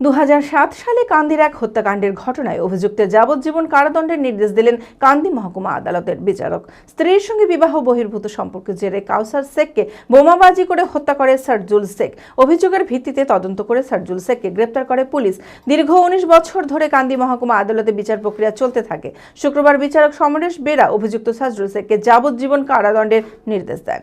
দু হাজার সাত সালে কান্দির এক হত্যাকাণ্ডের ঘটনায় অভিযুক্তের যাবজ্জীবন কারাদণ্ডের নির্দেশ দিলেন কান্দি মহকুমা আদালতের বিচারক। স্ত্রীর সঙ্গে বিবাহ বহির্ভূত সম্পর্কের জেরে কাউসার শেখকে বোমাবাজি করে হত্যা করে সার্জুল শেখ। অভিযোগের ভিত্তিতে তদন্ত করে সার্জুল শেখকে গ্রেপ্তার করে পুলিশ। দীর্ঘ উনিশ বছর ধরে কান্দি মহকুমা আদালতে বিচার প্রক্রিয়া চলতে থাকে। শুক্রবার বিচারক সমরেশ বেরা অভিযুক্ত সার্জুল শেখকে যাবজ্জীবন কারাদণ্ডের নির্দেশ দেন।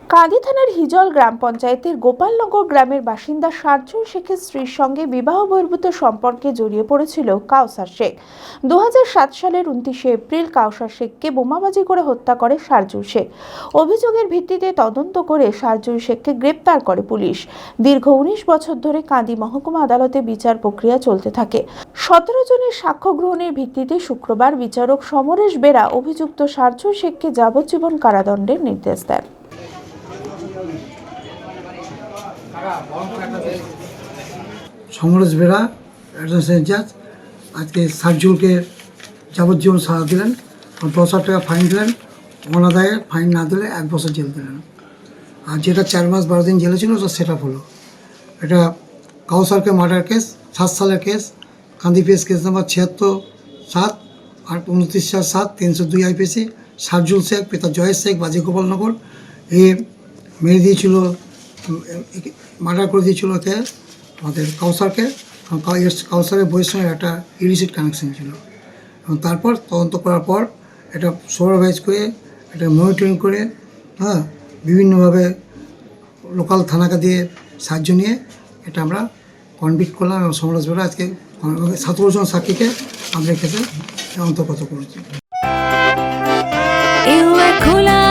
Kandi থানার হিজল গ্রাম পঞ্চায়েতের গোপালনগর গ্রামের বাসিন্দা সার্জুল শেখের স্ত্রীর সঙ্গে বিবাহ বহির্ভূত সম্পর্কে জড়িয়ে পড়েছিল কাউসার শেখ। দু হাজার সাত সালের উনত্রিশে এপ্রিল কাউসার শেখকে বোমাবাজি করে হত্যা করে সার্জুল শেখ। অভিযোগের ভিত্তিতে তদন্ত করে সার্জুল শেখকে গ্রেপ্তার করে পুলিশ। দীর্ঘ উনিশ বছর ধরে কাঁদি মহকুমা আদালতে বিচার প্রক্রিয়া চলতে থাকে। সতেরো জনের সাক্ষ্য গ্রহণের ভিত্তিতে শুক্রবার বিচারক সমরেশ বেরা অভিযুক্ত সার্জুল শেখকে যাবজ্জীবন কারাদণ্ডের নির্দেশ দেন। সমরেশ বেরা অ্যাডমিনিস্ট্রেশন জাজ আজকে সার্জুলকে যাবজ্জীবন সাজা দিলেন দশ হাজার টাকা ফাইন দিলেন। অনাদায়ে ফাইন না দিলে এক বছর জেল দিলেন। আর যেটা চার মাস বারো দিন জেলে ছিল, সেটা হলো। এটা কাউসারকে মার্ডার কেস, সাত সালের case, Kandi PS case number ছিয়াত্তর, সাত, আর উনত্রিশ চার সাত, তিনশো দুই আইপিসি সার্জুল শেখ, পিতা জয়েশ শেখ বাজি গোপালনগর এ মেরে দিয়েছিল মার্ডার করে দিয়েছিল কে আমাদের কাউসারকে কাউসারের বইয়ের সঙ্গে একটা ইলিসিট কানেকশন ছিল। এবং তারপর তদন্ত করার পর এটা সুপারভাইজ করে, এটা মনিটরিং করে হ্যাঁ বিভিন্নভাবে লোকাল থানাকে দিয়ে সাহায্য নিয়ে এটা আমরা কনভিক্ট করলাম এবং সমালোচ বেলা আজকে সতেরো জন সাক্ষীকে আমরা এক্ষেত্রে অন্তর্গত করেছি। খোলা